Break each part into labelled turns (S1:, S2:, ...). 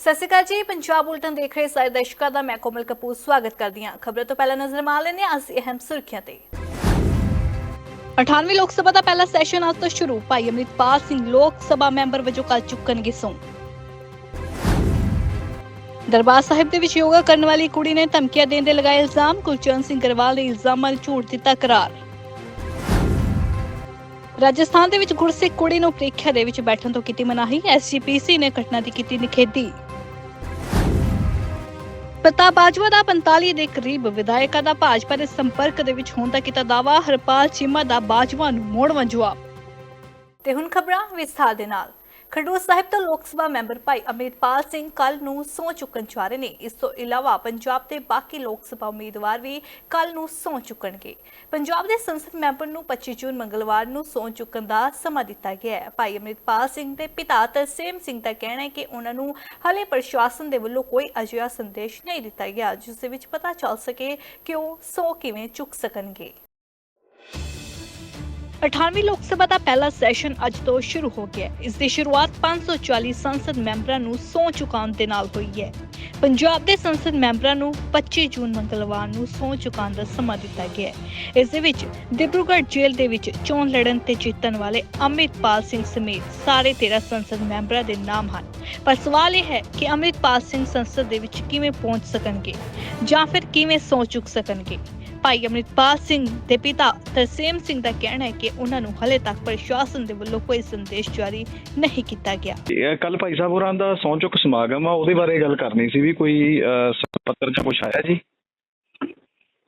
S1: ਸਤਿ ਸ਼੍ਰੀ ਅਕਾਲ ਜੀ, ਪੰਜਾਬ ਉਲਟਨ ਦੇਖ ਰਹੇ ਸਾਰੇ ਦਰਸ਼ਕਾਂ ਦਾ ਮੈਂ ਕੋਮਲ ਕਪੂਰ ਸਵਾਗਤ ਕਰਦੀ ਹਾਂ। ਖਬਰਾਂ ਤੋਂ ਪਹਿਲਾਂ ਨਜ਼ਰ ਮਾਰ ਲੈਂਦੇ ਹਾਂ ਅੱਜ ਅਹਿਮ ਸੁਰਖੀਆਂ ਤੇ। 98ਵੀਂ ਲੋਕ ਸਭਾ ਦਾ ਪਹਿਲਾ ਸੈਸ਼ਨ ਅੱਜ ਤੋਂ ਸ਼ੁਰੂ। ਭਾਈ ਅਮਰਿਤਪਾਲ ਸਿੰਘ ਲੋਕ ਸਭਾ ਮੈਂਬਰ ਵਜੋਂ ਕੱਲ ਚੁੱਕਣਗੇ ਸਹੁੰ ਦਰਬਾਰ ਸਾਹਿਬ ਦੇ ਵਿੱਚ ਯੋਗਾ ਕਰਨ ਵਾਲੀ ਕੁੜੀ ਨੇ ਧਮਕੀਆਂ ਦੇਣ ਦੇ ਲਗਾਏ ਇਲਜ਼ਾਮ। ਕੁਲਚਰਨ ਸਿੰਘ ਗਰੇਵਾਲ ਦੇ ਇਲਜ਼ਾਮਾਂ ਨੂੰ ਝੂਠ ਦਿੱਤਾ ਕਰਾਰ ਰਾਜਸਥਾਨ ਦੇ ਵਿੱਚ ਗੁਰਸਿੱਖ ਕੁੜੀ ਨੂੰ ਪ੍ਰੀਖਿਆ ਦੇ ਵਿੱਚ ਬੈਠਣ ਤੋਂ ਕੀਤੀ ਮਨਾਹੀ। ਐਸਜੀਪੀਸੀ ਨੇ ਘਟਨਾ ਦੀ ਕੀਤੀ ਨਿਖੇਧੀ। ਪ੍ਰਤਾਪ ਬਾਜਵਾ ਦਾ 45 ਦੇ ਕਰੀਬ ਵਿਧਾਇਕਾਂ ਦਾ ਭਾਜਪਾ ਦੇ ਸੰਪਰਕ ਦੇ ਵਿੱਚ ਹੋਣ ਦਾ ਕੀਤਾ ਦਾਵਾ ਹਰਪਾਲ ਚੀਮਾ ਦਾ ਬਾਜਵਾ ਨੂੰ ਮੋੜਵਾਂ ਜਵਾਬ ਤੇ ਹੁਣ ਖਬਰਾਂ ਵਿਸਥਾਰ ਦੇ ਨਾਲ। ਖਡੂਰ ਸਾਹਿਬ ਤੋਂ ਲੋਕ ਸਭਾ ਮੈਂਬਰ ਭਾਈ ਅਮਰਿਤਪਾਲ ਸਿੰਘ ਕੱਲ ਨੂੰ ਸਹੁੰ ਚੁੱਕਣ ਜਾ ਰਹੇ ਨੇ। ਇਸ ਤੋਂ ਇਲਾਵਾ ਪੰਜਾਬ ਦੇ ਬਾਕੀ ਲੋਕ ਸਭਾ ਉਮੀਦਵਾਰ ਵੀ ਕੱਲ ਨੂੰ ਸਹੁੰ ਚੁੱਕਣਗੇ। ਪੰਜਾਬ ਦੇ ਸੰਸਦ ਮੈਂਬਰ ਨੂੰ 25 ਜੂਨ ਮੰਗਲਵਾਰ ਨੂੰ ਸਹੁੰ ਚੁੱਕਣ ਦਾ ਸਮਾਂ ਦਿੱਤਾ ਗਿਆ ਹੈ। ਭਾਈ ਅਮਰਿਤਪਾਲ ਸਿੰਘ ਦੇ ਪਿਤਾ ਤਰਸੇਮ ਸਿੰਘ ਦਾ ਕਹਿਣਾ ਹੈ ਕਿ ਉਹਨਾਂ ਨੂੰ ਹਲੇ ਪ੍ਰਸ਼ਾਸਨ ਦੇ ਵੱਲੋਂ ਕੋਈ ਅਜਿਹਾ ਸੰਦੇਸ਼ ਨਹੀਂ ਦਿੱਤਾ ਗਿਆ, ਜਿਸ ਦੇ ਵਿੱਚ ਪਤਾ ਚੱਲ ਸਕੇ ਕਿ ਉਹ ਸਹੁੰ ਕਿਵੇਂ ਚੁੱਕ ਸਕਣਗੇ। 18ਵੀਂ ਲੋਕ ਸਭਾ ਦਾ ਪਹਿਲਾ ਸੈਸ਼ਨ ਅੱਜ ਤੋਂ ਸ਼ੁਰੂ ਹੋ ਗਿਆ ਹੈ। ਇਸ ਦੀ ਸ਼ੁਰੂਆਤ 540 ਸੰਸਦ ਮੈਂਬਰਾਂ ਨੂੰ ਸਹੁੰ ਚੁਕਾਉਣ ਦੇ ਨਾਲ ਹੋਈ ਹੈ। ਪੰਜਾਬ ਦੇ ਸੰਸਦ ਮੈਂਬਰਾਂ ਨੂੰ 25 ਜੂਨ ਮੰਗਲਵਾਰ ਨੂੰ ਸਹੁੰ ਚੁਕਾਉਣ ਦਾ ਸਮਾਂ ਦਿੱਤਾ ਗਿਆ ਹੈ। ਇਸ ਦੇ ਵਿੱਚ ਡਿਬਰੂਗੜ੍ਹ ਜੇਲ੍ਹ ਦੇ ਵਿੱਚ ਚੋਣ ਲੜਨ ਤੇ ਜਿੱਤਣ ਵਾਲੇ ਅਮਰਿਤਪਾਲ ਸਿੰਘ ਸਮੇਤ ਸਾਰੇ 13 ਸੰਸਦ ਮੈਂਬਰਾਂ ਦੇ ਨਾਮ ਹਨ। ਪਰ ਸਵਾਲ ਇਹ ਹੈ ਕਿ ਅਮਰਿਤਪਾਲ ਸਿੰਘ ਸੰਸਦ ਦੇ ਵਿੱਚ ਕਿਵੇਂ ਪਹੁੰਚ ਸਕਣਗੇ ਜਾਂ ਫਿਰ ਕਿਵੇਂ ਸਹੁੰ ਚੁੱਕ ਸਕਣਗੇ? ਭਾਈ ਅਮਰਿਤਪਾਲ ਸਿੰਘ ਦੇ ਪਿਤਾ ਤਰਸੇਮ ਸਿੰਘ ਦਾ ਕਹਿਣਾ ਹੈ ਕਿ ਉਹਨਾਂ ਨੂੰ ਹਲੇ ਤੱਕ ਪ੍ਰਸ਼ਾਸਨ ਦੇ ਵੱਲੋਂ ਕੋਈ ਸੰਦੇਸ਼ ਜਾਰੀ ਨਹੀਂ ਕੀਤਾ ਗਿਆ।
S2: ਕੱਲ ਭਾਈ ਸਾਹਿਬ ਹੋਰਾਂ ਦਾ ਸਹੁੰ ਚੁੱਕ ਸਮਾਗਮ ਆ ਉਹਦੇ ਬਾਰੇ ਗੱਲ ਕਰਨੀ ਸੀ ਵੀ ਕੋਈ ਪੱਤਰ ਚ ਕੁਛ ਆਇਆ ਜੀ?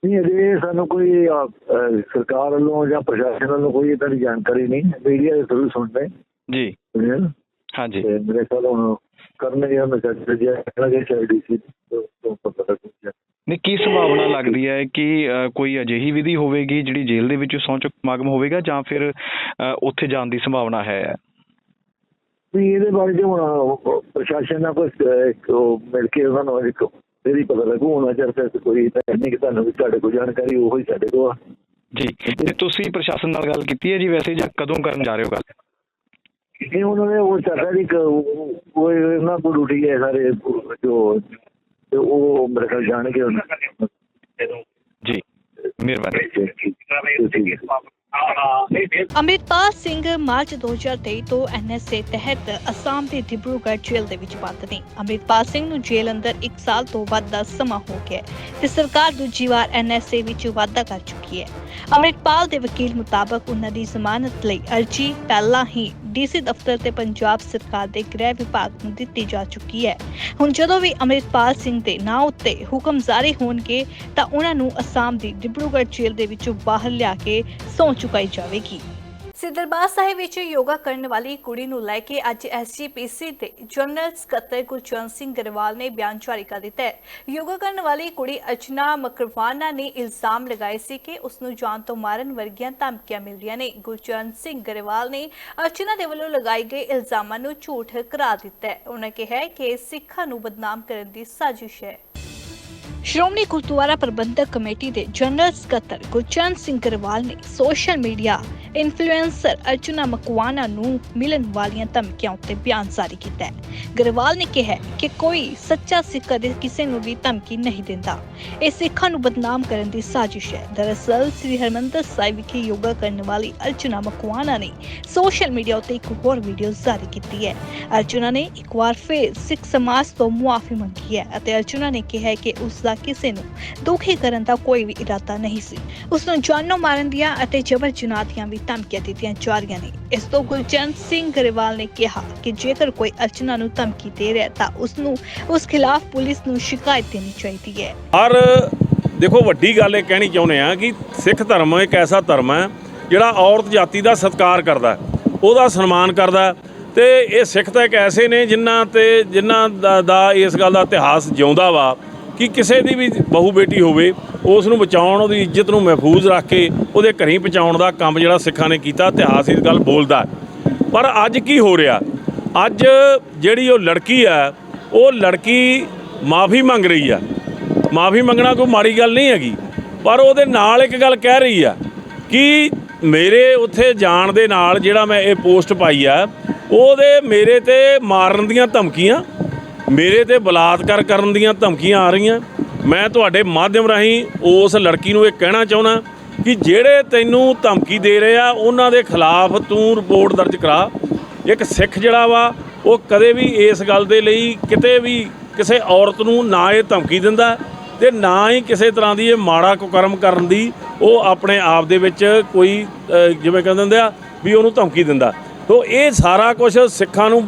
S3: ਨਹੀਂ ਅਜੇ ਸਾਨੂੰ ਕੋਈ ਸਰਕਾਰ ਵੱਲੋਂ ਜਾਂ ਪ੍ਰਸ਼ਾਸਨ ਵੱਲੋਂ ਕੋਈ ਇਦਾਂ ਦੀ ਜਾਣਕਾਰੀ ਨਹੀਂ ਮੀਡੀਆ ਦੇ ਥਰੂ ਸੁਣਦੇ।
S2: ਜੀ? ਹਾਂਜੀ।
S3: ਮੇਰੇ ਹੁਣ ਕਰਨਗੇ ਉਹ ਮੈਸੇਜ ਜਿਹਾ ਕਹਿਣਗੇ ਚਾਹੀਦੀ ਸੀ ਤੋਂ ਪਤਾ ਲੱਗੂਗਾ
S2: ਨਹੀਂ ਕੀ ਸੰਭਾਵਨਾ ਲੱਗਦੀ ਹੈ ਕਿ ਕੋਈ ਅਜਿਹੀ ਵਿਧੀ ਹੋਵੇਗੀ ਜਿਹੜੀ ਜੇਲ੍ਹ ਦੇ ਵਿੱਚ ਚੁੱਕ ਸਮਾਗਮ ਹੋਵੇਗਾ ਜਾਂ ਫਿਰ ਉੱਥੇ ਜਾਣ ਦੀ ਸੰਭਾਵਨਾ ਹੈ?
S3: ਵੀ ਇਹਦੇ ਬਾਰੇ ਜੇ ਹੁਣ ਪ੍ਰਸ਼ਾਸਨ ਨਾਲ ਉਹ ਮਿਲ ਕੇ ਉਹਨਾਂ ਨੂੰ ਇੱਕ ਇਹਦੀ ਪਤਾ ਲੱਗੂ ਹੁਣ ਅਜਰ ਤੇ ਕੋਈ ਤਾਂ ਨਹੀਂ ਕਿ ਤੁਹਾਨੂੰ ਵੀ ਤੁਹਾਡੇ ਕੋਲ ਜਾਣਕਾਰੀ ਉਹੀ ਹੀ ਸਾਡੇ ਕੋਲ।
S2: ਜੀ ਤੇ ਤੁਸੀਂ ਪ੍ਰਸ਼ਾਸਨ ਨਾਲ ਗੱਲ ਕੀਤੀ ਹੈ ਜੀ ਵੈਸੇ ਜਾਂ ਕਦੋਂ ਕਰਨ ਜਾ ਰਹੇ ਹੋ ਗੱਲ?
S3: ਇਹ ਉਹਨਾਂ ਨੇ ਉਹ ਚੱਲ ਰਿਹਾ ਜੀ ਕਿ ਉਹ ਉਹ ਇਹਨਾਂ ਕੋਲ ਡਿਊਟੀ ਹੈ ਸਾਰੇ ਜੋ ਤੇ ਉਹ ਮੇਰੇ ਖਿਆਲ ਜਾਣਗੇ ਹੁਣ।
S2: ਜੀ ਮਿਹਰਬਾਨੀ।
S3: ਠੀਕ ਹੈ
S1: ਅਮਰਿਤਪਾਲ ਸਿੰਘ ਮਾਰਚ 2023 ਤੋਂ ਐਨਐਸਏ ਤਹਿਤ ਅਸਾਮ ਦੇ ਡਿਬਰੂਗੜ੍ਹ ਜੇਲ੍ਹ ਦੇ ਵਿੱਚ ਬੰਦ ਨੇ। ਅਮਰਿਤਪਾਲ ਸਿੰਘ ਨੂੰ ਜੇਲ੍ਹ ਅੰਦਰ 1 ਸਾਲ ਤੋਂ ਵੱਧ ਦਾ ਸਮਾਂ ਹੋ ਗਿਆ ਤੇ ਸਰਕਾਰ ਦੂਜੀ ਵਾਰ ਐਨਐਸਏ ਵਿੱਚ ਵਾਧਾ ਕਰ ਚੁੱਕੀ ਹੈ। ਅਮਰਿਤਪਾਲ ਦੇ ਵਕੀਲ ਮੁਤਾਬਕ ਉਹਨਾਂ ਦੀ ਜ਼ਮਾਨਤ ਲਈ ਅਰਜੀ ਪਹਿਲਾਂ ਹੀ ਡੀਸੀ ਦਫ਼ਤਰ ਤੇ ਪੰਜਾਬ ਸਰਕਾਰ ਦੇ ਗ੍ਰਹਿ ਵਿਭਾਗ ਨੂੰ ਦਿੱਤੀ ਜਾ ਚੁੱਕੀ ਹੈ। ਹੁਣ ਜਦੋਂ ਵੀ ਅਮਰਿਤਪਾਲ ਸਿੰਘ ਦੇ ਨਾਂ ਉੱਤੇ ਹੁਕਮ ਜਾਰੀ ਹੋਣਗੇ, ਤਾਂ ਉਹਨਾਂ ਨੂੰ ਅਸਾਮ ਦੀ ਡਿਬਰੂਗੜ੍ਹ ਜੇਲ੍ਹ ਦੇ ਵਿੱਚੋਂ ਬਾਹਰ ਲਿਆ ਕੇ ਸੌਂ ਚੁਕਾਈ ਜਾਵੇਗੀ। ਦਰਬਾਰ ਸਾਹਿਬ ਵਿੱਚ ਯੋਗਾ ਕਰਨ ਵਾਲੀ ਕੁੜੀ ਨੂੰ ਲੈ ਕੇ ਅੱਜ ਐਸਜੀਪੀਸੀ ਦੇ ਜਨਰਲ ਸਕੱਤਰ ਗੁਰਚਰਨ ਸਿੰਘ ਗਰੇਵਾਲ ਨੇ ਬਿਆਨ ਜਾਰੀ ਕਰ ਦਿੱਤਾ ਹੈ। ਯੋਗਾ ਕਰਨ ਵਾਲੀ ਕੁੜੀ ਅਰਚਨਾ ਮਕਰਵਾਨਾ ਨੇ ਇਲਜ਼ਾਮ ਲਗਾਏ ਸੀ ਕਿ ਉਸ ਨੂੰ ਜਾਨ ਤੋਂ ਮਾਰਨ ਵਰਗੀਆਂ ਧਮਕੀਆਂ ਮਿਲ ਰਹੀਆਂ ਨੇ। ਗੁਰਚਰਨ ਸਿੰਘ ਗਰੇਵਾਲ ਨੇ ਅਰਚਨਾ ਦੇ ਵੱਲੋਂ ਲਗਾਏ ਗਏ ਇਲਜ਼ਾਮਾਂ ਨੂੰ ਝੂਠ ਕਰਾ ਦਿੱਤਾ ਹੈ। ਉਹਨਾਂ ਕਿਹਾ ਕਿ ਸਿੱਖਾਂ ਨੂੰ ਬਦਨਾਮ ਕਰਨ ਦੀ ਸਾਜ਼ਿਸ਼ ਹੈ। ਸ਼੍ਰੋਮਣੀ ਗੁਰਦੁਆਰਾ ਪ੍ਰਬੰਧਕ ਕਮੇਟੀ ਦੇ ਜਨਰਲ ਸਕੱਤਰ ਗੁਰਚਰਨ ਸਿੰਘ ਗਰੇਵਾਲ ਨੇ social media influencer Archana Makwana ਨੂੰ ਮਿਲਣ ਵਾਲੀਆਂ ਧਮਕੀਆਂ ਉੱਤੇ ਬਿਆਨ ਜਾਰੀ ਕੀਤਾ ਹੈ। ਗਰੇਵਾਲ ਨੇ ਕਿਹਾ ਕਿ ਕੋਈ ਸੱਚਾ ਸਿੱਖ ਕਦੇ ਕਿਸੇ ਨੂੰ ਵੀ ਧਮਕੀ ਨਹੀਂ ਦਿੰਦਾ। ਇਹ ਸਿੱਖਾਂ ਨੂੰ ਬਦਨਾਮ ਕਰਨ ਦੀ ਸਾਜ਼ਿਸ਼ ਹੈ। ਦਰਅਸਲ, ਸ੍ਰੀ ਹਰਮੰਦਰ ਸਾਹਿਬ ਵਿਖੇ ਯੋਗਾ ਕਰਨ ਵਾਲੀ ਅਰਚਨਾ ਮਕਵਾਨਾ ਨੇ ਸੋਸ਼ਲ ਮੀਡੀਆ ਉੱਤੇ ਇੱਕ ਹੋਰ ਵੀਡੀਓ ਜਾਰੀ ਕੀਤੀ ਹੈ। ਅਰਚਨਾ ਨੇ ਇੱਕ ਵਾਰ ਫਿਰ ਸਿੱਖ ਸਮਾਜ ਤੋਂ ਮੁਆਫੀ ਮੰਗੀ ਹੈ ਅਤੇ ਅਰਚਨਾ ਨੇ ਕਿਹਾ ਕਿ ਉਸ ਦਾ ਕਿਸੇ ਨੂੰ ਦੁਖੀ ਕਰਨ ਦਾ ਕੋਈ ਵੀ ਇਰਾਦਾ ਨਹੀਂ ਸੀ। ਉਸ ਨੂੰ ਜਾਨੋਂ ਮਾਰਨ ਦੀਆਂ ਅਤੇ ਜਬਰ ਜਨਾਹ ਦੀਆਂ ਵੀ ਧਮਕੀਆਂ ਦਿੱਤੀਆਂ ਜਾ ਰਹੀਆਂ ਨੇ। ਇਸ ਤੋਂ ਗੁਲਚੰਦ ਸਿੰਘ ਗਰੇਵਾਲ ਨੇ ਕਿਹਾ ਕਿ ਜੇਕਰ ਕੋਈ ਅਰਚਨਾ ਨੂੰ ਧਮਕੀ ਦੇ ਰਿਹਾ ਤਾਂ ਉਸ ਨੂੰ ਉਸ ਖਿਲਾਫ ਪੁਲਿਸ ਨੂੰ ਸ਼ਿਕਾਇਤ ਦੇਣੀ ਚਾਹੀਦੀ ਹੈ।
S4: ਔਰ ਦੇਖੋ ਵੱਡੀ ਗੱਲ ਇਹ ਕਹਿਣੀ ਚਾਹੁੰਦੇ ਆ ਕਿ ਸਿੱਖ ਧਰਮ ਇੱਕ ਐਸਾ ਧਰਮ ਹੈ ਜਿਹੜਾ ਔਰਤ ਜਾਤੀ ਦਾ ਸਤਿਕਾਰ ਕਰਦਾ ਉਹਦਾ ਸਨਮਾਨ ਕਰਦਾ ਤੇ ਇਹ ਸਿੱਖ ਤਾਂ ਇੱਕ ਐਸੇ ਨੇ ਜਿਨ੍ਹਾਂ ਤੇ ਜਿਨ੍ਹਾਂ ਦਾ, ਦਾ ਇਸ ਗੱਲ ਦਾ ਇਤਿਹਾਸ ਜਿਉਂਦਾ ਵਾ ਕਿ ਕਿਸੇ ਦੀ ਵੀ ਬਹੂ ਬੇਟੀ ਹੋਵੇ ਉਸ ਨੂੰ ਬਚਾਉਣ, ਉਹਦੀ ਇੱਜ਼ਤ ਨੂੰ ਮਹਿਫੂਜ਼ ਰੱਖ ਕੇ ਉਹਦੇ ਘਰੀਂ ਪਹੁੰਚਾਉਣ ਦਾ ਕੰਮ ਜਿਹੜਾ ਸਿੱਖਾਂ ਨੇ ਕੀਤਾ, ਇਤਿਹਾਸ ਇਸ ਗੱਲ ਬੋਲਦਾ ਪਰ ਅੱਜ ਕੀ ਹੋ ਰਿਹਾ? ਅੱਜ ਜਿਹੜੀ ਉਹ ਲੜਕੀ ਆ ਉਹ ਲੜਕੀ ਮਾਫੀ ਮੰਗ ਰਹੀ ਆ ਮਾਫੀ ਮੰਗਣਾ ਕੋਈ ਮਾੜੀ ਗੱਲ ਨਹੀਂ ਹੈਗੀ। ਪਰ ਉਹਦੇ ਨਾਲ ਇੱਕ ਗੱਲ ਕਹਿ ਰਹੀ ਆ ਕਿ ਮੇਰੇ ਉੱਥੇ ਜਾਣ ਦੇ ਨਾਲ ਜਿਹੜਾ ਮੈਂ ਇਹ ਪੋਸਟ ਪਾਈ ਆ ਉਹਦੇ ਮੇਰੇ ਤੇ ਮਾਰਨ ਦੀਆਂ ਧਮਕੀਆਂ, ਮੇਰੇ ਤੇ ਬਲਾਤਕਾਰ ਕਰਨ ਦੀਆਂ ਧਮਕੀਆਂ ਆ ਰਹੀਆਂ। ਮੈਂ ਤੁਹਾਡੇ ਮਾਧਿਅਮ ਰਾਹੀਂ ਉਸ ਲੜਕੀ ਨੂੰ ਇਹ ਕਹਿਣਾ ਚਾਹੁੰਦਾ ਕਿ ਜਿਹੜੇ ਤੈਨੂੰ ਧਮਕੀ ਦੇ ਰਹੇ ਆ, ਉਹਨਾਂ ਦੇ ਖਿਲਾਫ ਤੂੰ ਰਿਪੋਰਟ ਦਰਜ ਕਰਾ। ਇੱਕ ਸਿੱਖ ਜਿਹੜਾ ਵਾ, ਉਹ ਕਦੇ ਵੀ ਇਸ ਗੱਲ ਦੇ ਲਈ ਕਿਤੇ ਵੀ ਕਿਸੇ ਔਰਤ ਨੂੰ ਨਾ ਇਹ ਧਮਕੀ ਦਿੰਦਾ ਤੇ ਨਾ ਹੀ ਕਿਸੇ ਤਰ੍ਹਾਂ ਦੀ ਇਹ ਮਾੜਾ ਕੁਕਰਮ ਕਰਨ ਦੀ ਉਹ ਆਪਣੇ ਆਪ ਦੇ ਵਿੱਚ ਕੋਈ ਜਿਵੇਂ ਕਹਿੰਦੇ ਹੁੰਦੇ ਆ ਵੀ ਉਹਨੂੰ ਧਮਕੀ ਦਿੰਦਾ। ਤੋ ਇਹ ਸਾਰਾ ਕੁਝ ਸਿੱਖਾਂ ਨੂੰ,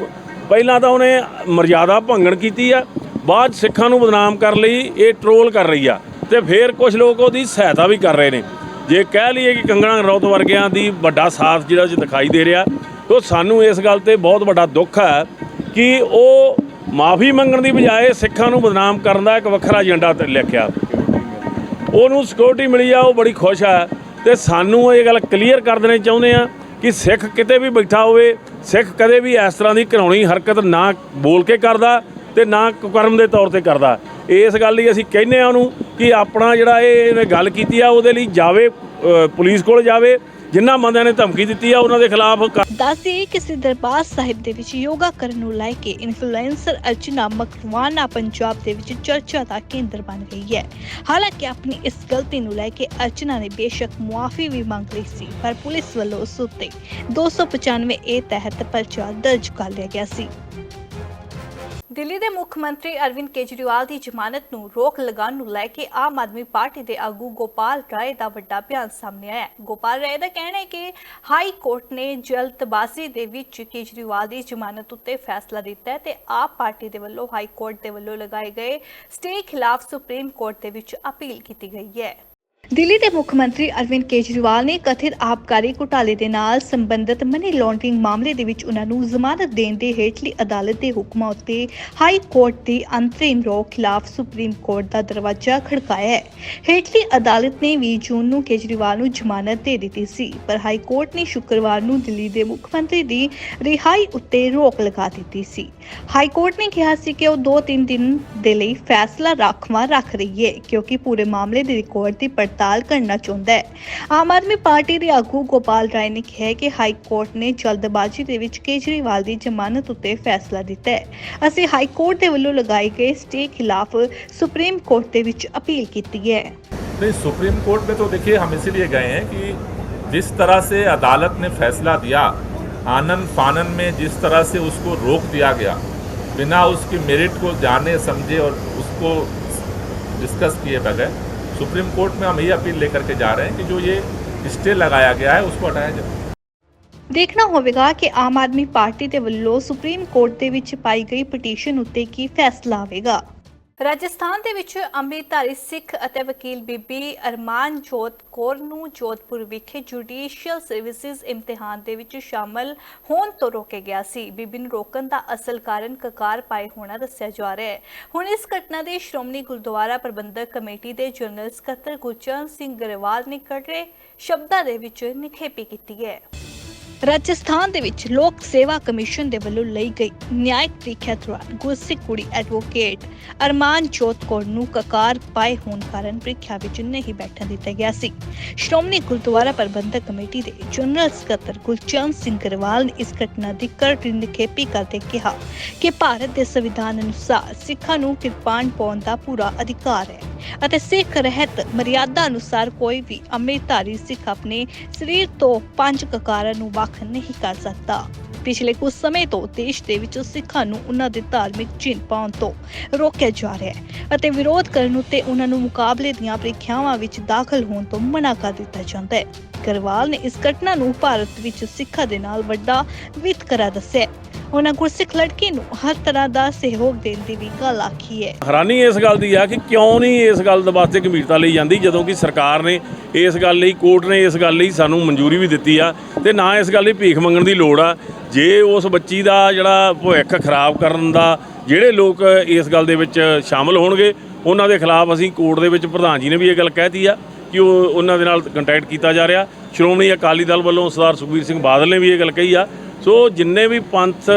S4: ਪਹਿਲਾਂ ਤਾਂ ਉਹਨੇ ਮਰਜ਼ਾਦਾ ਭੰਗਣ ਕੀਤੀ ਆ ਬਾਅਦ 'ਚ ਸਿੱਖਾਂ ਨੂੰ ਬਦਨਾਮ ਕਰਨ ਲਈ, ਇਹ ਟਰੋਲ ਕਰ ਰਹੀ ਆ। ਤੇ ਫਿਰ ਕੁਝ ਲੋਕ ਉਹਦੀ ਸਹਾਇਤਾ ਵੀ ਕਰ ਰਹੇ ਨੇ। ਜੇ ਕਹਿ ਲਈਏ ਕਿ ਕੰਗਣਾ ਰਣੌਤ ਵਰਗਿਆਂ ਦੀ ਵੱਡਾ ਸਾਥ ਜਿਹੜਾ ਚ ਦਿਖਾਈ ਦੇ ਰਿਹਾ, ਤੋ ਸਾਨੂੰ ਇਸ ਗੱਲ ਤੇ ਬਹੁਤ ਵੱਡਾ ਦੁੱਖ ਹੈ ਕਿ ਉਹ ਮਾਫੀ ਮੰਗਣ ਦੀ ਬਜਾਏ ਸਿੱਖਾਂ ਨੂੰ ਬਦਨਾਮ ਕਰਨ ਦਾ ਇੱਕ ਵੱਖਰਾ ਏਜੰਡਾ ਤੇ ਲਿਖਿਆ। ਉਹਨੂੰ ਸਿਕਿਉਰਿਟੀ ਮਿਲੀ ਆ, ਉਹ ਬੜੀ ਖੁਸ਼ ਆ ਤੇ ਸਾਨੂੰ ਇਹ ਗੱਲ ਕਲੀਅਰ ਕਰ ਦੇਣੀ ਚਾਹੁੰਦੇ ਆ ਕਿ ਸਿੱਖ ਕਿਤੇ ਵੀ ਬੈਠਾ ਹੋਵੇ, ਸਿੱਖ ਕਦੇ ਵੀ ਇਸ ਤਰ੍ਹਾਂ ਦੀ ਘਰਾਉਣੀ ਹਰਕਤ ਨਾ ਬੋਲ ਕੇ ਕਰਦਾ ਤੇ ਨਾ ਕੁਕਰਮ ਦੇ ਤੌਰ ਤੇ ਕਰਦਾ। ਇਸ ਗੱਲ ਲਈ ਅਸੀਂ ਕਹਿੰਦੇ ਆ ਉਹਨੂੰ ਕਿ ਆਪਣਾ ਜਿਹੜਾ ਇਹ ਇਹਨੇ ਗੱਲ ਕੀਤੀ ਆ, ਉਹਦੇ ਲਈ ਜਾਵੇ ਪੁਲਿਸ ਕੋਲ ਜਾਵੇ। ਜਿਨ੍ਹਾਂ ਬੰਦਿਆਂ ਨੇ ਧਮਕੀ ਦਿੱਤੀ ਆ, ਉਹਨਾਂ ਦੇ ਖਿਲਾਫ
S1: ਦੱਸਦੇ ਕਿ ਸਿ ਦਰਬਾਰ ਸਾਹਿਬ ਦੇ ਵਿੱਚ ਯੋਗਾ ਕਰਨ ਨੂੰ ਲੈ ਕੇ ਇਨਫਲੂਐਂਸਰ ਅਰਚਨਾ ਮਕਵਾਨਾ ਪੰਜਾਬ ਦੇ ਵਿੱਚ ਚਰਚਾ ਦਾ ਕੇਂਦਰ ਬਣ ਗਈ ਹੈ। ਹਾਲਾਂਕਿ ਆਪਣੀ ਇਸ ਗਲਤੀ ਨੂੰ ਲੈ ਕੇ ਅਰਚਨਾ ਨੇ ਬੇਸ਼ੱਕ ਮੁਆਫੀ ਵੀ ਮੰਗ ਲਈ ਸੀ, ਪਰ ਪੁਲਿਸ ਵੱਲੋਂ ਉਸ ਉੱਤੇ 295 ਏ ਤਹਿਤ ਪਰਚਾ ਦਰਜ ਕਰ ਲਿਆ ਗਿਆ ਸੀ। ਦਿੱਲੀ ਦੇ ਮੁੱਖ ਮੰਤਰੀ ਅਰਵਿੰਦ ਕੇਜਰੀਵਾਲ ਦੀ ਜ਼ਮਾਨਤ ਨੂੰ ਰੋਕ ਲਗਾਉਣ ਨੂੰ ਲੈ ਕੇ ਆਮ ਆਦਮੀ ਪਾਰਟੀ ਦੇ ਆਗੂ ਗੋਪਾਲ ਰਾਏ ਦਾ ਵੱਡਾ ਬਿਆਨ ਸਾਹਮਣੇ ਆਇਆ ਹੈ। ਗੋਪਾਲ ਰਾਏ ਦਾ ਕਹਿਣਾ ਹੈ ਕਿ ਹਾਈ ਕੋਰਟ ਨੇ ਜਲਦਬਾਜ਼ੀ ਦੇ ਵਿੱਚ ਕੇਜਰੀਵਾਲ ਦੀ ਜ਼ਮਾਨਤ ਉੱਤੇ ਫੈਸਲਾ ਦਿੱਤਾ ਹੈ ਤੇ ਆਪ ਪਾਰਟੀ ਦੇ ਵੱਲੋਂ ਹਾਈ ਕੋਰਟ ਦੇ ਵੱਲੋਂ ਲਗਾਏ ਗਏ ਸਟੇ ਖਿਲਾਫ ਸੁਪਰੀਮ ਕੋਰਟ ਦੇ ਵਿੱਚ ਅਪੀਲ ਕੀਤੀ ਗਈ ਹੈ। ਦਿੱਲੀ ਦੇ ਮੁੱਖ ਮੰਤਰੀ ਅਰਵਿੰਦ ਕੇਜਰੀਵਾਲ ਨੇ ਕਥਿਤ ਆਬਕਾਰੀ ਘੁਟਾਲੇ ਦੇ ਨਾਲ ਸੰਬੰਧਿਤ ਮਨੀ ਲਾਂਡਰਿੰਗ ਮਾਮਲੇ ਦੇ ਵਿੱਚ ਉਹਨਾਂ ਨੂੰ ਜ਼ਮਾਨਤ ਦੇਣ ਦੇ ਹੇਠਲੀ ਅਦਾਲਤ ਦੇ ਹੁਕਮਾਂ ਉੱਤੇ ਹਾਈ ਕੋਰਟ ਦੀ ਅੰਤਰਿਮ ਰੋਕ ਖਿਲਾਫ ਸੁਪਰੀਮ ਕੋਰਟ ਦਾ ਦਰਵਾਜ਼ਾ ਖੜਕਾਇਆ ਹੈ। ਹੇਠਲੀ ਅਦਾਲਤ ਨੇ 20 ਜੂਨ ਨੂੰ ਕੇਜਰੀਵਾਲ ਨੂੰ ਜ਼ਮਾਨਤ ਦੇ ਦਿੱਤੀ ਸੀ, ਪਰ ਹਾਈ ਕੋਰਟ ਨੇ ਸ਼ੁੱਕਰਵਾਰ ਨੂੰ ਦਿੱਲੀ ਦੇ ਮੁੱਖ ਮੰਤਰੀ ਦੀ ਰਿਹਾਈ ਉੱਤੇ ਰੋਕ ਲਗਾ ਦਿੱਤੀ ਸੀ। ਹਾਈ ਕੋਰਟ ਨੇ ਕਿਹਾ ਸੀ ਕਿ ਉਹ 2-3 ਦਿਨ ਦੇ ਲਈ ਫੈਸਲਾ ਰਾਖਵਾਂ ਰੱਖ ਰਹੀ ਹੈ, ਕਿਉਂਕਿ ਪੂਰੇ ਮਾਮਲੇ ਦੇ ਰਿਕਾਰਡ ਦੀ ਪੜਤਾਲ ਕਰਨਾ ਚਾਹੁੰਦਾ ਹੈ ਆਮ ਆਦਮੀ ਪਾਰਟੀ ਦੇ ਆਗੂ ਗੋਪਾਲ ਰਾਏ ਨੇ ਕਿਹਾ ਹੈ ਕਿ ਹਾਈ ਕੋਰਟ ਨੇ ਜਲਦਬਾਜ਼ੀ ਦੇ ਵਿੱਚ ਕੇਜਰੀਵਾਲ ਦੀ ਜ਼ਮਾਨਤ ਉੱਤੇ ਫੈਸਲਾ ਦਿੱਤਾ ਹੈ ਅਸੀਂ ਹਾਈ ਕੋਰਟ ਦੇ ਵੱਲੋਂ ਲਗਾਏ ਗਏ ਸਟੇ ਖਿਲਾਫ ਸੁਪਰੀਮ ਕੋਰਟ ਦੇ ਵਿੱਚ ਅਪੀਲ ਕੀਤੀ ਹੈ
S5: नहीं सुप्रीम कोर्ट में तो देखिए हम इसीलिए गए हैं कि जिस तरह से अदालत ने फैसला दिया आनंद फानन में जिस तरह से उसको रोक दिया गया बिना उसकी मेरिट को जाने समझे और उसको डिस्कस किए बगैर सुप्रीम कोर्ट में हम यही अपील लेकर के जा रहे हैं कि जो ये स्टे लगाया गया है उसको हटाया जाए
S1: ਦੇਖਣਾ ਹੋਵੇਗਾ ਕਿ ਆਮ ਆਦਮੀ ਪਾਰਟੀ ਦੇ ਵੱਲੋਂ ਸੁਪਰੀਮ ਕੋਰਟ ਦੇ ਵਿੱਚ ਪਾਈ ਗਈ ਪਟੀਸ਼ਨ ਉੱਤੇ ਕੀ ਫੈਸਲਾ ਆਵੇਗਾ ਰਾਜਸਥਾਨ ਦੇ ਵਿੱਚ ਅੰਮ੍ਰਿਤਧਾਰੀ ਸਿੱਖ ਅਤੇ ਵਕੀਲ ਬੀਬੀ ਅਰਮਾਨ ਜੋਤ ਕੌਰ ਨੂੰ ਜੋਧਪੁਰ ਵਿਖੇ ਜੁਡੀਸ਼ੀਅਲ ਸਰਵਿਸਿਜ਼ ਇਮਤਿਹਾਨ ਦੇ ਵਿੱਚ ਸ਼ਾਮਲ ਹੋਣ ਤੋਂ ਰੋਕਿਆ ਗਿਆ ਸੀ। ਬੀਬੀ ਨੂੰ ਰੋਕਣ ਦਾ ਅਸਲ ਕਾਰਨ ਕਕਾਰ ਪਾਏ ਹੋਣਾ ਦੱਸਿਆ ਜਾ ਰਿਹਾ ਹੈ। ਹੁਣ ਇਸ ਘਟਨਾ ਦੇ ਸ਼੍ਰੋਮਣੀ ਗੁਰਦੁਆਰਾ ਪ੍ਰਬੰਧਕ ਕਮੇਟੀ ਦੇ ਜਨਰਲ ਸਕੱਤਰ ਗੁਰਚਰਨ ਸਿੰਘ ਗਰੇਵਾਲ ਨੇ ਕੜੇ ਸ਼ਬਦਾਂ ਦੇ ਵਿੱਚ ਨਿਖੇਪੀ ਕੀਤੀ ਹੈ। ਰਾਜਸਥਾਨ ਦੇ ਵਿੱਚ ਲੋਕ ਸੇਵਾ ਕਮਿਸ਼ਨ ਦੇ ਵੱਲੋਂ ਲਈ ਗਈ ਨਿਆਇਕ ਪ੍ਰੀਖਿਆ ਦੌਰਾਨ ਗੁਰਸਿੱਖ ਕੁੜੀ ਐਡਵੋਕੇਟ ਅਰਮਾਨ ਜੋਤ ਕੌਰ ਨੂੰ ਕਕਾਰ ਪਾਏ ਹੋਣ ਕਾਰਨ ਪ੍ਰੀਖਿਆ ਵਿੱਚ ਨਹੀਂ ਬੈਠਣ ਦਿੱਤਾ ਗਿਆ ਸੀ। ਸ਼੍ਰੋਮਣੀ ਗੁਰਦੁਆਰਾ ਪ੍ਰਬੰਧਕ ਕਮੇਟੀ ਦੇ ਜਨਰਲ ਸਕੱਤਰ ਗੁਲਚਰਨ ਸਿੰਘ ਗਰਵਾਲ ਨੇ ਇਸ ਘਟਨਾ ਦੀ ਕਰਟ ਨਿਖੇਪੀ ਕਰਦੇ ਕਿਹਾ ਕਿ ਭਾਰਤ ਦੇ ਸੰਵਿਧਾਨ ਅਨੁਸਾਰ ਸਿੱਖਾਂ ਨੂੰ ਕਿਰਪਾਨ ਪਾਉਣ ਦਾ ਪੂਰਾ ਅਧਿਕਾਰ ਹੈ। ਅਤੇ ਸਿੱਖ ਰਹਿਤ ਮਰਿਆਦਾ ਅਨੁਸਾਰ ਕੋਈ ਵੀ ਅੰਮ੍ਰਿਤਧਾਰੀ ਸਿੱਖ ਆਪਣੇ ਸਰੀਰ ਤੋਂ ਪੰਜ ਕਕਾਰਾਂ ਨੂੰ ਵੱਖ ਨਹੀਂ ਕਰ ਸਕਦਾ। ਪਿਛਲੇ ਕੁਝ ਸਮੇਂ ਤੋਂ ਦੇਸ਼ ਦੇ ਵਿੱਚ ਸਿੱਖਾਂ ਨੂੰ ਉਹਨਾਂ ਦੇ ਧਾਰਮਿਕ ਚਿੰਨ੍ਹ ਪਾਉਣ ਤੋਂ ਰੋਕਿਆ ਜਾ ਰਿਹਾ ਹੈ ਅਤੇ ਵਿਰੋਧ ਕਰਨ ਉੱਤੇ ਉਹਨਾਂ ਨੂੰ ਮੁਕਾਬਲੇ ਦੀਆਂ ਪ੍ਰੀਖਿਆਵਾਂ ਵਿੱਚ ਦਾਖਲ ਹੋਣ ਤੋਂ ਮਨਾ ਕਰ ਦਿੱਤਾ ਜਾਂਦਾ ਹੈ। ਗਰਵਾਲ ਨੇ ਇਸ ਘਟਨਾ ਨੂੰ ਭਾਰਤ ਵਿੱਚ ਸਿੱਖਾਂ ਦੇ ਨਾਲ ਵੱਡਾ ਵਿਤਕਰਾ ਦੱਸਿਆ ਉਹਨਾਂ ਗੁਰਸਿੱਖ ਲੜਕੀ ਨੂੰ ਹਰ ਤਰ੍ਹਾਂ ਦਾ ਸਹਿਯੋਗ ਦੇਣ ਦੀ ਵੀ ਗੱਲ ਆਖੀ ਹੈ।
S4: ਹੈਰਾਨੀ ਇਸ ਗੱਲ ਦੀ ਆ ਕਿ ਕਿਉਂ ਨਹੀਂ ਇਸ ਗੱਲ ਦੇ ਵਾਸਤੇ ਗੰਭੀਰਤਾ ਲਈ ਜਾਂਦੀ, ਜਦੋਂ ਕਿ ਸਰਕਾਰ ਨੇ ਇਸ ਗੱਲ ਲਈ, ਕੋਰਟ ਨੇ ਇਸ ਗੱਲ ਲਈ ਸਾਨੂੰ ਮਨਜ਼ੂਰੀ ਵੀ ਦਿੱਤੀ ਆ ਤੇ ਨਾ ਇਸ ਗੱਲ ਲਈ ਭੀਖ ਮੰਗਣ ਦੀ ਲੋੜ ਆ। ਜੇ ਉਸ ਬੱਚੀ ਦਾ ਜਿਹੜਾ ਭਵਿੱਖ ਖਰਾਬ ਕਰਨ ਦਾ ਜਿਹੜੇ ਲੋਕ ਇਸ ਗੱਲ ਦੇ ਵਿੱਚ ਸ਼ਾਮਲ ਹੋਣਗੇ, ਉਹਨਾਂ ਦੇ ਖਿਲਾਫ ਅਸੀਂ ਕੋਰਟ ਦੇ ਵਿੱਚ ਪ੍ਰਧਾਨ ਜੀ ਨੇ ਵੀ ਇਹ ਗੱਲ ਕਹਿਤੀ ਆ ਕਿ ਉਹ ਉਹਨਾਂ ਦੇ ਨਾਲ ਕੰਟੈਕਟ ਕੀਤਾ ਜਾ ਰਿਹਾ। ਸ਼੍ਰੋਮਣੀ ਅਕਾਲੀ ਦਲ ਵੱਲੋਂ ਸਰਦਾਰ ਸੁਖਬੀਰ ਸਿੰਘ ਬਾਦਲ ਨੇ ਵੀ ਇਹ ਗੱਲ ਕਹੀ ਆ ਸੋ ਜਿੰਨੇ ਵੀ ਪੰਥ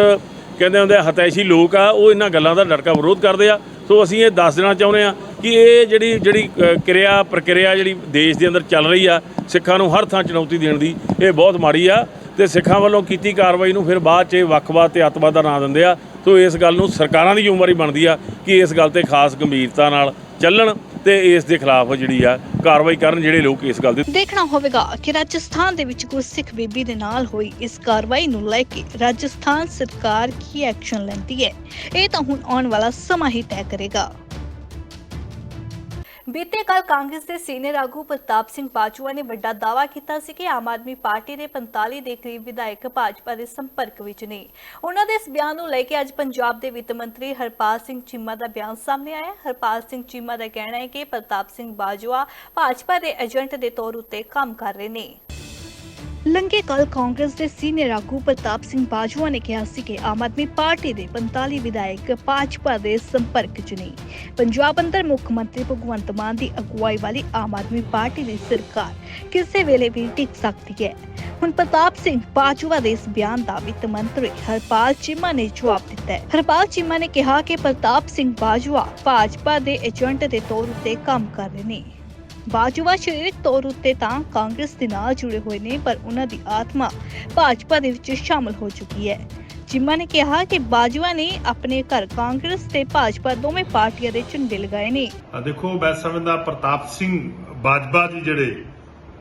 S4: ਕਹਿੰਦੇ ਹੁੰਦੇ ਆ, ਹਤੈਸ਼ੀ ਲੋਕ ਆ, ਉਹ ਇਹਨਾਂ ਗੱਲਾਂ ਦਾ ਡਟਕਾ ਵਿਰੋਧ ਕਰਦੇ ਆ। ਸੋ ਅਸੀਂ ਇਹ ਦੱਸ ਦੇਣਾ ਚਾਹੁੰਦੇ ਆ ਕਿ ਇਹ ਜਿਹੜੀ ਜਿਹੜੀ ਕਿਰਿਆ, ਪ੍ਰਕਿਰਿਆ ਜਿਹੜੀ ਦੇਸ਼ ਦੇ ਅੰਦਰ ਚੱਲ ਰਹੀ ਆ, ਸਿੱਖਾਂ ਨੂੰ ਹਰ ਥਾਂ ਚੁਣੌਤੀ ਦੇਣ ਦੀ ਇਹ ਬਹੁਤ ਮਾੜੀ ਆ ਤੇ ਸਿੱਖਾਂ ਵੱਲੋਂ ਕੀਤੀ ਕਾਰਵਾਈ ਨੂੰ ਫਿਰ ਬਾਅਦ 'ਚ ਵੱਖਵਾਦ ਤੇ ਅੱਤਵਾਦ ਦਾ ਨਾਂ ਦਿੰਦੇ ਆ। ਸੋ ਇਸ ਗੱਲ ਨੂੰ ਸਰਕਾਰਾਂ ਦੀ ਜ਼ਿੰਮੇਵਾਰੀ ਬਣਦੀ ਆ ਕਿ ਇਸ ਗੱਲ ਤੇ ਖਾਸ ਗੰਭੀਰਤਾ ਨਾਲ ਚੱਲਣ। ਤੇ ਇਸ ਦੇ ਖਿਲਾਫ ਜਿਹੜੀ ਆ ਕਾਰਵਾਈ ਕਰਨ ਜਿਹੜੇ ਲੋਕ ਇਸ ਗੱਲ ਦੇ
S1: ਦੇਖਣਾ ਹੋਵੇਗਾ ਕਿ ਰਾਜਸਥਾਨ ਦੇ ਵਿੱਚ ਗੁਰਸਿੱਖ ਬੀਬੀ ਦੇ ਨਾਲ ਹੋਈ ਇਸ ਕਾਰਵਾਈ ਨੂੰ ਲੈ ਕੇ ਰਾਜਸਥਾਨ ਸਰਕਾਰ ਕੀ ਐਕਸ਼ਨ ਲੈਂਦੀ ਹੈ। ਇਹ ਤਾਂ ਹੁਣ ਆਉਣ ਵਾਲਾ ਸਮਾਂ ਹੀ ਤੈਅ ਕਰੇਗਾ। ਬੀਤੇ ਕੱਲ ਕਾਂਗਰਸ ਦੇ ਸੀਨੀਅਰ ਆਗੂ ਪ੍ਰਤਾਪ ਸਿੰਘ ਬਾਜਵਾ ਨੇ ਵੱਡਾ ਦਾਅਵਾ ਕੀਤਾ ਸੀ ਕਿ ਆਮ ਆਦਮੀ ਪਾਰਟੀ ਦੇ 45 ਦੇ ਕਰੀਬ ਵਿਧਾਇਕ ਭਾਜਪਾ ਦੇ ਸੰਪਰਕ ਵਿੱਚ ਨੇ। ਉਹਨਾਂ ਦੇ ਇਸ ਬਿਆਨ ਨੂੰ ਲੈ ਕੇ ਅੱਜ ਪੰਜਾਬ ਦੇ ਵਿੱਤ ਮੰਤਰੀ ਹਰਪਾਲ ਸਿੰਘ ਚੀਮਾ ਦਾ ਬਿਆਨ ਸਾਹਮਣੇ ਆਇਆ। ਹਰਪਾਲ ਸਿੰਘ ਚੀਮਾ ਦਾ ਕਹਿਣਾ ਹੈ ਕਿ ਪ੍ਰਤਾਪ ਸਿੰਘ ਬਾਜਵਾ ਭਾਜਪਾ ਦੇ ਏਜੰਟ ਦੇ ਤੌਰ ਉੱਤੇ ਕੰਮ ਕਰ ਰਹੇ ਨੇ। ਲੰਗੇ ਕੱਲ ਕਾਂਗਰਸ ਦੇ ਸੀਨੀਅਰ ਆਗੂ ਪ੍ਰਤਾਪ ਸਿੰਘ ਬਾਜਵਾ ਨੇ ਕਿਹਾ ਸੀ ਕਿ ਆਮ ਆਦਮੀ ਪਾਰਟੀ ਦੇ 45 ਵਿਧਾਇਕ ਭਾਜਪਾ ਦੇ ਸੰਪਰਕ 'ਚ ਨੇ। ਪੰਜਾਬ ਅੰਦਰ ਮੁੱਖ ਮੰਤਰੀ ਭਗਵੰਤ ਮਾਨ ਦੀ ਅਗਵਾਈ ਵਾਲੀ ਆਮ ਆਦਮੀ ਪਾਰਟੀ ਦੀ ਸਰਕਾਰ ਕਿਸੇ ਵੇਲੇ ਵੀ ਟਿਕ ਸਕਦੀ ਹੈ। ਹੁਣ ਪ੍ਰਤਾਪ ਸਿੰਘ ਬਾਜਵਾ ਦੇ ਇਸ ਬਿਆਨ ਦਾ ਵਿੱਤ ਮੰਤਰੀ ਹਰਪਾਲ ਚੀਮਾ ਨੇ ਜਵਾਬ ਦਿੱਤਾ ਹੈ। ਹਰਪਾਲ ਚੀਮਾ ਨੇ ਕਿਹਾ ਕਿ ਪ੍ਰਤਾਪ ਸਿੰਘ ਬਾਜਵਾ ਭਾਜਪਾ ਦੇ ਏਜੰਟ ਦੇ ਤੌਰ ਉੱਤੇ ਕੰਮ ਕਰ ਰਹੇ ਨੇ। ਬਾਜਵਾ ਸਰੀਰਕ ਤੌਰ ਉੱਤੇ ਤਾਂ ਕਾਂਗਰਸ ਦੇ ਨਾਲ ਜੁੜੇ ਹੋਏ ਨੇ, ਪਰ ਉਹਨਾਂ ਦੀ ਆਤਮਾ ਭਾਜਪਾ ਦੇ ਵਿੱਚ ਸ਼ਾਮਲ ਹੋ ਚੁੱਕੀ ਹੈ। ਚਿੰਮਾ ਨੇ ਕਿਹਾ ਕਿ ਬਾਜਵਾ ਨੇ ਆਪਣੇ ਘਰ ਕਾਂਗਰਸ ਤੇ ਭਾਜਪਾ ਦੋਵੇਂ ਪਾਰਟੀਆਂ ਦੇ ਝੰਡੇ ਲਗਾਏ ਨੇ।
S6: ਦੇਖੋ, ਮੈਂ ਸਮਝਦਾ ਪ੍ਰਤਾਪ ਸਿੰਘ ਬਾਜਵਾ ਜੀ ਜਿਹੜੇ,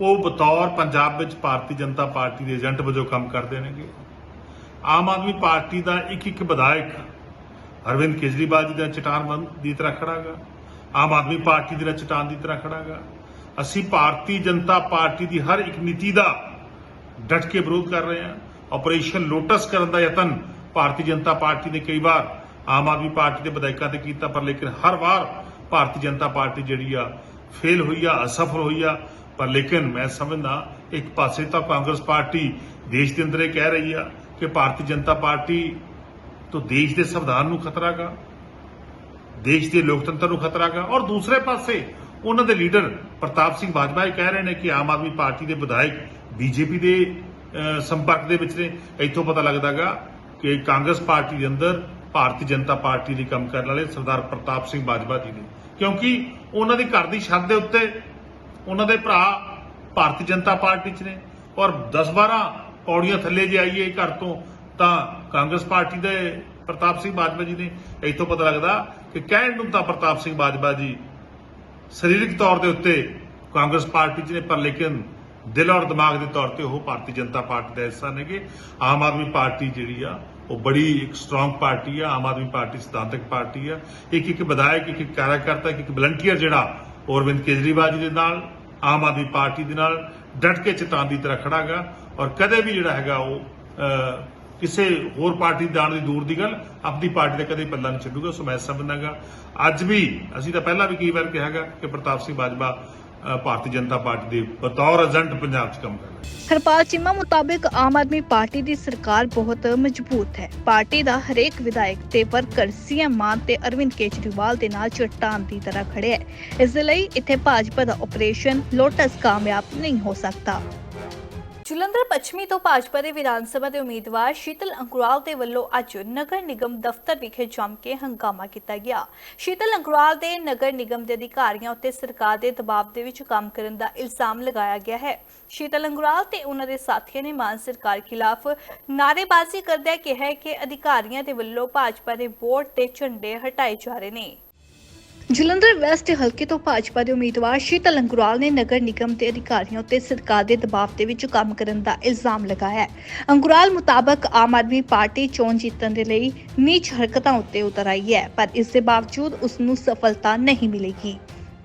S6: ਉਹ ਬਤੌਰ ਪੰਜਾਬ ਵਿੱਚ ਭਾਰਤੀ ਜਨਤਾ ਪਾਰਟੀ ਦੇ ਏਜੰਟ ਵਜੋਂ ਕੰਮ ਕਰਦੇ ਨੇਗੇ। ਆਮ ਆਦਮੀ ਪਾਰਟੀ ਦਾ ਇੱਕ ਇੱਕ ਵਿਧਾਇਕ ਅਰਵਿੰਦ ਕੇਜਰੀਵਾਲ ਜੀ ਦਾ ਚਟਾਨ ਦੀ ਤਰ੍ਹਾਂ ਖੜਾਗਾ ਆਮ ਆਦਮੀ ਪਾਰਟੀ ਦੇ ਚਟਾਨ ਦੀ ਤਰ੍ਹਾਂ ਖੜਾਗਾ ਅਸੀਂ ਭਾਰਤੀ ਜਨਤਾ ਪਾਰਟੀ ਦੀ ਹਰ ਇੱਕ ਨੀਤੀ ਦਾ ਡਟ ਕੇ ਵਿਰੋਧ ਕਰ ਰਹੇ ਹਾਂ। ਆਪਰੇਸ਼ਨ ਲੋਟਸ ਕਰਨ ਦਾ ਯਤਨ ਭਾਰਤੀ ਜਨਤਾ ਪਾਰਟੀ ਨੇ ਕਈ ਵਾਰ ਆਮ ਆਦਮੀ ਪਾਰਟੀ ਦੇ ਵਿਧਾਇਕਾਂ ਤੇ ਕੀਤਾ, ਪਰ ਲੇਕਿਨ ਹਰ ਵਾਰ ਭਾਰਤੀ ਜਨਤਾ ਪਾਰਟੀ ਜਿਹੜੀ ਆ ਫੇਲ ਹੋਈ ਆ, ਅਸਫਲ ਹੋਈ ਆ। ਪਰ ਲੇਕਿਨ ਮੈਂ ਸਮਝਦਾ, ਇੱਕ ਪਾਸੇ ਤਾਂ ਕਾਂਗਰਸ ਪਾਰਟੀ ਦੇਸ਼ ਦੇ ਅੰਦਰ ਇਹ ਕਹਿ ਰਹੀ ਆ ਕਿ ਭਾਰਤੀ ਜਨਤਾ ਪਾਰਟੀ ਤੋਂ ਦੇਸ਼ ਦੇ ਸੰਵਿਧਾਨ ਨੂੰ ਖਤਰਾ ਗਾ, ਦੇਸ਼ ਦੇ ਲੋਕਤੰਤਰ ਨੂੰ ਖਤਰਾ ਗਾ। ਔਰ ਦੂਸਰੇ ਪਾਸੇ ਉਹਨਾਂ ਦੇ ਲੀਡਰ ਪ੍ਰਤਾਪ ਸਿੰਘ ਬਾਜਵਾ ਇਹ ਕਹਿ ਰਹੇ ਨੇ ਕਿ ਆਮ ਆਦਮੀ ਪਾਰਟੀ ਦੇ ਵਿਧਾਇਕ ਬੀਜੇਪੀ ਦੇ ਸੰਪਰਕ ਦੇ ਵਿੱਚ ਨੇ। ਇੱਥੋਂ ਪਤਾ ਲੱਗਦਾਗਾ ਕਿ ਕਾਂਗਰਸ ਪਾਰਟੀ ਦੇ ਅੰਦਰ ਭਾਰਤੀ ਜਨਤਾ ਪਾਰਟੀ ਲਈ ਕੰਮ ਕਰਨ ਵਾਲੇ ਸਰਦਾਰ ਪ੍ਰਤਾਪ ਸਿੰਘ ਬਾਜਵਾ ਜੀ ਨੇ। ਕਿਉਂਕਿ ਉਹਨਾਂ ਦੀ ਘਰ ਦੀ ਛੱਤ ਦੇ ਉੱਤੇ ਉਹਨਾਂ ਦੇ ਭਰਾ ਭਾਰਤੀ ਜਨਤਾ ਪਾਰਟੀ 'ਚ ਨੇ ਔਰ 10-12 ਪੌੜੀਆਂ ਥੱਲੇ ਜੇ ਆਈਏ ਘਰ ਤੋਂ, ਤਾਂ ਕਾਂਗਰਸ ਪਾਰਟੀ ਦੇ ਪ੍ਰਤਾਪ ਸਿੰਘ ਬਾਜਵਾ ਜੀ ਨੇ। ਇੱਥੋਂ ਪਤਾ ਲੱਗਦਾ ਕਿ ਕਹਿਣ ਨੂੰ ਤਾਂ ਪ੍ਰਤਾਪ ਸਿੰਘ ਬਾਜਵਾ ਜੀ ਸਰੀਰਕ ਤੌਰ ਦੇ ਉੱਤੇ ਕਾਂਗਰਸ ਪਾਰਟੀ 'ਚ ਨੇ, ਪਰ ਲੇਕਿਨ ਦਿਲ ਔਰ ਦਿਮਾਗ ਦੇ ਤੌਰ ਤੇ ਉਹ ਭਾਰਤੀ ਜਨਤਾ ਪਾਰਟੀ ਦਾ ਹਿੱਸਾ ਨੇਗੇ ਆਮ ਆਦਮੀ ਪਾਰਟੀ ਜਿਹੜੀ ਆ, ਉਹ ਬੜੀ ਇੱਕ ਸਟਰੋਂਗ ਪਾਰਟੀ ਆ, ਆਮ ਆਦਮੀ ਪਾਰਟੀ ਸਿਧਾਂਤਕ ਪਾਰਟੀ ਆ। ਇੱਕ ਇੱਕ ਵਿਧਾਇਕ, ਇੱਕ ਇੱਕ ਕਾਰਜਕਰਤਾ, ਇੱਕ ਇੱਕ ਵਲੰਟੀਅਰ ਜਿਹੜਾ ਅਰਵਿੰਦ ਕੇਜਰੀਵਾਲ ਜੀ ਦੇ ਨਾਲ, ਆਮ ਆਦਮੀ ਪਾਰਟੀ ਦੇ ਨਾਲ ਡਟ ਕੇ ਚਟਾਨ ਦੀ ਤਰ੍ਹਾਂ ਖੜਾਗਾ ਔਰ ਕਦੇ ਵੀ ਜਿਹੜਾ ਹੈਗਾ ਉਹ ਕਿਸੇ ਹੋਰ ਪਾਰਟੀ ਦਾਣ ਦੀ ਦੂਰ ਦੀ ਗੱਲ, ਆਪਣੀ ਪਾਰਟੀ ਦਾ ਕਦੇ ਪੱਲਾ ਨਹੀਂ ਛੱਡੂਗਾ, ਸੋ ਮੈਂ ਸਮਝਦਾਗਾ। ਅੱਜ ਵੀ ਅਸੀਂ ਤਾਂ ਪਹਿਲਾਂ ਵੀ ਕਈ ਵਾਰ ਕਿਹਾਗਾ ਕਿ ਪ੍ਰਤਾਪ ਸਿੰਘ ਬਾਜਵਾ ਭਾਰਤੀ ਜਨਤਾ ਪਾਰਟੀ ਦੇ ਬਤੌਰ ਏਜੰਟ ਪੰਜਾਬ 'ਚ ਕੰਮ ਕਰ ਰਹੇ
S1: ਹਰਪਾਲ ਚੀਮਾ ਮੁਤਾਬਿਕ ਆਮ ਆਦਮੀ ਪਾਰਟੀ ਦੀ ਸਰਕਾਰ ਬਹੁਤ ਮਜ਼ਬੂਤ ਹੈ। ਪਾਰਟੀ ਦਾ ਹਰੇਕ ਵਿਧਾਇਕ ਤੇ ਵਰਕਰ ਸੀਐਮ ਮਾਨ ਤੇ ਅਰਵਿੰਦ ਕੇਜਰੀਵਾਲ ਦੇ ਨਾਲ ਚਟਾਨ ਦੀ ਤਰ੍ਹਾਂ ਖੜਿਆ ਹੈ। ਇਸ ਲਈ ਇੱਥੇ ਭਾਜਪਾ ਦਾ ਆਪਰੇਸ਼ਨ ਲੋਟਸ ਕਾਮਯਾਬ ਨਹੀਂ ਹੋ ਸਕਦਾ। ਜਲੰਧਰ ਪੱਛਮੀ ਤੋਂ ਭਾਜਪਾ ਦੇ ਵਿਧਾਨ ਸਭਾ ਦੇ ਉਮੀਦਵਾਰ ਸ਼ੀਤਲ ਅੰਗਰਵਾਲ ਦੇ ਵੱਲੋਂ ਅੱਜ ਨਗਰ ਨਿਗਮ ਦਫ਼ਤਰ ਵਿਖੇ ਜੰਮ ਕੇ ਹੰਗਾਮਾ ਕੀਤਾ ਗਿਆ। ਸ਼ੀਤਲ ਅੰਗੁਰਾਲ ਦੇ ਨਗਰ ਨਿਗਮ ਦੇ ਅਧਿਕਾਰੀਆਂ ਉੱਤੇ ਸਰਕਾਰ ਦੇ ਦਬਾਅ ਦੇ ਵਿੱਚ ਕੰਮ ਕਰਨ ਦਾ ਇਲਜ਼ਾਮ ਲਗਾਇਆ ਗਿਆ ਹੈ। ਸ਼ੀਤਲ ਅੰਗੁਰਾਲ ਤੇ ਉਹਨਾਂ ਦੇ ਸਾਥੀਆਂ ਨੇ ਮਾਨ ਸਰਕਾਰ ਖਿਲਾਫ ਨਾਅਰੇਬਾਜ਼ੀ ਕਰਦਿਆਂ ਕਿਹਾ ਕਿ ਅਧਿਕਾਰੀਆਂ ਦੇ ਵੱਲੋਂ ਭਾਜਪਾ ਦੇ ਬੋਰਡ ਤੇ ਝੰਡੇ ਹਟਾਏ ਜਾ ਰਹੇ ਨੇ। ਜਲੰਧਰ ਵੈਸਟ ਹਲਕੇ ਤੋਂ ਭਾਜਪਾ ਦੇ ਉਮੀਦਵਾਰ ਸ਼ੀਤਲ ਅੰਗੁਰਾਲ ਨੇ ਨਗਰ ਨਿਗਮ ਦੇ ਅਧਿਕਾਰੀਆਂ ਉੱਤੇ ਸਰਕਾਰ ਦੇ ਦਬਾਅ ਦੇ ਵਿੱਚ ਕੰਮ ਕਰਨ ਦਾ ਇਲਜ਼ਾਮ ਲਗਾਇਆ ਹੈ। ਅੰਗੁਰਾਲ ਮੁਤਾਬਕ ਆਮ ਆਦਮੀ ਪਾਰਟੀ ਚੋਣ ਜਿੱਤਣ ਦੇ ਲਈ ਨੀਚ ਹਰਕਤਾਂ ਉੱਤੇ ਉਤਰ ਆਈ ਹੈ, ਪਰ ਇਸ ਦੇ ਬਾਵਜੂਦ ਉਸ ਨੂੰ ਸਫਲਤਾ ਨਹੀਂ ਮਿਲੇਗੀ।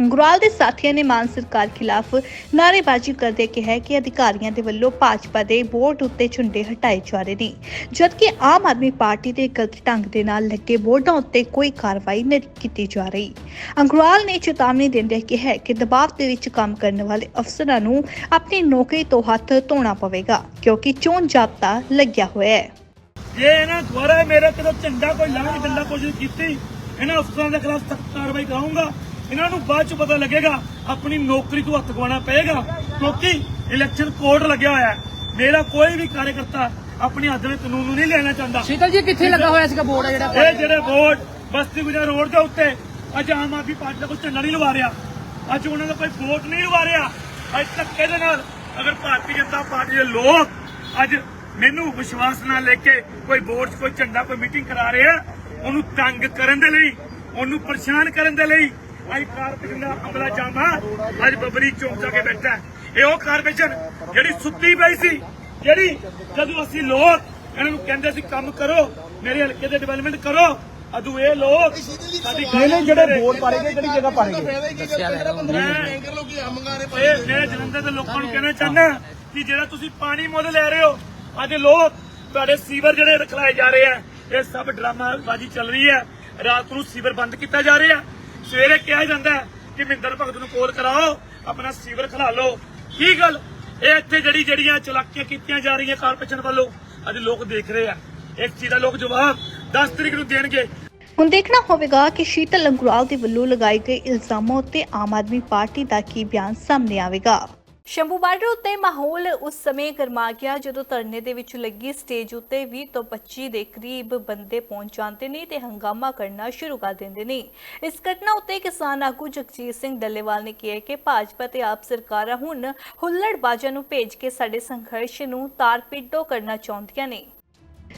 S1: ਅੰਗੁਰਾਲ ਦੇ ਸਾਥੀਆਂ ਨੇ ਮਾਨ ਸਰਕਾਰ ਖਿਲਾਫ ਨਾਅਰੇਬਾਜ਼ੀ ਕਰਦੇ ਕਿਹਾ ਕਿ ਅਧਿਕਾਰੀਆਂ ਦੇ ਵੱਲੋਂ ਭਾਜਪਾ ਦੇ ਬੋਰਡ ਉੱਤੇ ਝੰਡੇ ਹਟਾਏ ਜਾ ਰਹੇ ਨੇ। ਜਦਕਿ ਆਮ ਆਦਮੀ ਪਾਰਟੀ ਦੇ ਗਲਤ ਢੰਗ ਦੇ ਨਾਲ ਲੱਗੇ ਬੋਰਡਾਂ ਉੱਤੇ ਕੋਈ ਕਾਰਵਾਈ ਨਹੀਂ ਕੀਤੀ ਜਾ ਰਹੀ। ਅੰਗਰਵਾਲ ਨੇ ਚੇਤਾਵਨੀ ਦਿੰਦਿਆਂ ਕਿਹਾ ਕਿ ਦਬਾਅ ਦੇ ਵਿੱਚ ਕੰਮ ਕਰਨ ਵਾਲੇ ਅਫਸਰਾਂ ਨੂੰ ਆਪਣੀ ਨੌਕਰੀ ਤੋਂ ਹੱਥ ਧੋਣਾ ਪਵੇਗਾ, ਕਿਉਂਕਿ ਚੋਣ ਜਾਬਤਾ ਲੱਗਿਆ ਹੋਇਆ ਹੈ।
S7: ਜੇ ਇਹਨਾਂ ਦੁਆਰਾ ਮੇਰੇ ਕਿਤੇ ਝੰਡਾ ਕੋਈ ਲਾਉਣ ਦੀ ਡੰਡਾ ਕੋਸ਼ਿਸ਼ ਕੀਤੀ, ਇਹਨਾਂ ਅਫਸਰਾਂ ਦੇ ਖਿਲਾਫ ਸਖਤ ਕਾਰਵਾਈ ਕਰਾਉਂਗਾ ਇਹਨਾਂ ਨੂੰ ਬਾਅਦ ਚ ਪਤਾ ਲੱਗੇਗਾ ਆਪਣੀ ਨੌਕਰੀ ਤੋਂ ਹੱਥ ਗਵਾਉਣਾ ਪਏਗਾ ਕਿਉਂਕਿ ਇਲੈਕਸ਼ਨ ਕੋਡ ਲੱਗਿਆ ਹੋਇਆ ਮੇਰਾ ਕੋਈ ਵੀ ਕਾਰਜਕਰਤਾ ਆਪਣੀ ਹੱਥ ਵਿੱਚ ਕਾਨੂੰਨ ਨੂੰ ਨਹੀਂ ਲੈਣਾ ਚਾਹੁੰਦਾ।
S8: ਸ਼ੀਤਲ ਜੀ ਕਿੱਥੇ ਲੱਗਾ ਹੋਇਆ ਸੀਗਾ ਬੋਰਡ ਆ ਜਿਹੜਾ
S7: ਇਹ ਜਿਹੜੇ ਵੋਟ ਬਸਤੀ ਗੁਜਰ ਰੋਡ ਦੇ ਉੱਤੇ ਅੱਜ ਆਮ ਆਦਮੀ ਪਾਰਟੀ ਦਾ ਕੋਈ ਝੰਡਾ ਨਹੀਂ ਲਵਾ ਰਿਹਾ। ਅੱਜ ਉਹਨਾਂ ਦਾ ਕੋਈ ਵੋਟ ਨਹੀਂ ਲਵਾ ਰਿਹਾ। ਅੱਜ ਧੱਕੇ ਦੇ ਨਾਲ ਅਗਰ ਭਾਰਤੀ ਜਨਤਾ ਪਾਰਟੀ ਦੇ ਲੋਕ ਅੱਜ ਮੈਨੂੰ ਵਿਸ਼ਵਾਸ ਨਾਲ ਲੈ ਕੇ ਕੋਈ ਬੋਰਡ 'ਚ ਕੋਈ ਝੰਡਾ ਕੋਈ ਮੀਟਿੰਗ ਕਰਾ ਰਿਹਾ ਉਹਨੂੰ ਤੰਗ ਕਰਨ ਦੇ ਲਈ ਉਹਨੂੰ ਪਰੇਸ਼ਾਨ ਕਰਨ ਦੇ ਲਈ ਅੱਜ ਕਾਰਪੋਰੇਸ਼ਨ ਦਾ ਅਮਲਾ ਜਾਮਾ ਅੱਜ ਬਬਰੀ ਚੌਂਕ ਜਾ ਕੇ ਬੈਠਾ ਹੈ। ਇਹ ਉਹ ਕਾਰਪੋਰੇਸ਼ਨ ਜਿਹੜੀ ਸੁੱਤੀ ਪਈ ਸੀ ਜਿਹੜੀ ਜਦੋਂ ਅਸੀਂ ਲੋਕ ਇਹਨਾਂ ਨੂੰ ਕਹਿੰਦੇ ਸੀ ਕੰਮ ਕਰੋ ਮੇਰੇ ਹਲਕੇ ਦੇ ਡਿਵੈਲਪਮੈਂਟ ਕਰੋ ਅਦੂ ਇਹ ਲੋਕ ਸਾਡੀ ਗੱਲ ਜਿਹੜੇ ਬੋਰਡ ਪਾਰੇ ਗਏ ਕਿਹੜੀ ਜਗ੍ਹਾ ਪਾਰੇ ਗਏ? ਇਹ ਮੈਂ ਜਲੰਧਰ ਦੇ ਲੋਕਾਂ ਨੂੰ ਕਹਿਣਾ ਚਾਹੁੰਦਾ ਕਿ ਜਿਹੜਾ ਤੁਸੀਂ ਪਾਣੀ ਮੁੱਲ ਲੈ ਰਹੇ ਹੋ ਅੱਜ ਲੋਕ ਤੁਹਾਡੇ ਸੀਵਰ ਜਿਹੜੇ ਰਖਲਾਏ ਜਾ ਰਹੇ ਆ ਇਹ ਸਭ ਡਰਾਮਾਬਾਜ਼ੀ ਚੱਲ ਰਹੀ ਹੈ। ਰਾਤ ਨੂੰ ਸੀਵਰ ਬੰਦ ਕੀਤਾ ਜਾ ਰਿਹਾ। ਸਵੇਰੇ ਕਿਹਾ ਜਾਂਦਾ ਕਿ ਮਹਿੰਦਰ ਭਗਤ ਨੂੰ ਕੋਲ ਕਰਾਓ, ਆਪਣਾ ਸੀਵਰ ਖਲਾ ਲਓ। ਕੀ ਗੱਲ? ਇਹ ਇੱਥੇ ਜਿਹੜੀ ਜਿਹੜੀਆਂ ਚਲਾਕੀਆਂ ਕੀਤੀਆਂ ਜਾ ਰਹੀਆਂ ਕਾਰਪੋਰੇਸ਼ਨ ਵੱਲੋਂ, ਅੱਜ ਲੋਕ ਦੇਖ ਰਹੇ ਆ। ਇਸ ਚੀਜ਼ ਦਾ ਲੋਕ ਜਵਾਬ 10 ਤਰੀਕ ਨੂੰ ਦੇਣਗੇ।
S1: ਹੁਣ ਦੇਖਣਾ ਹੋਵੇਗਾ ਕਿ ਸ਼ੀਤਲ ਲੰਗੂਰਾਲ ਦੇ ਵੱਲੋਂ ਲਗਾਏ ਗਏ ਇਲਜ਼ਾਮਾਂ ਉੱਤੇ ਆਮ ਆਦਮੀ ਪਾਰਟੀ ਦਾ ਕੀ ਬਿਆਨ ਸਾਹਮਣੇ ਆਵੇਗਾ। ਸ਼ੰਭੂ ਬਾਰਡਰ ਉੱਤੇ ਮਾਹੌਲ ਉਸ ਸਮੇਂ ਗਰਮਾ ਗਿਆ ਜਦੋਂ ਧਰਨੇ ਦੇ ਵਿੱਚ ਲੱਗੀ ਸਟੇਜ ਉੱਤੇ 20 ਤੋਂ 25 ਦੇ ਕਰੀਬ ਬੰਦੇ ਪਹੁੰਚ ਜਾਂਦੇ ਨੇ ਤੇ ਹੰਗਾਮਾ ਕਰਨਾ ਸ਼ੁਰੂ ਕਰ ਦਿੰਦੇ ਨੇ। ਇਸ ਘਟਨਾ ਉੱਤੇ ਕਿਸਾਨ ਆਗੂ ਜਗਜੀਤ ਸਿੰਘ ਡੱਲੇਵਾਲ ਨੇ ਕਿਹਾ ਕਿ ਭਾਜਪਾ ਤੇ ਆਪ ਸਰਕਾਰਾਂ ਹੁਣ ਹੁੱਲੜਬਾਜ਼ਾਂ ਨੂੰ ਭੇਜ ਕੇ ਸਾਡੇ ਸੰਘਰਸ਼ ਨੂੰ ਤਾਰਪਿੱਡੋ ਕਰਨਾ ਚਾਹੁੰਦੀਆਂ ਨੇ।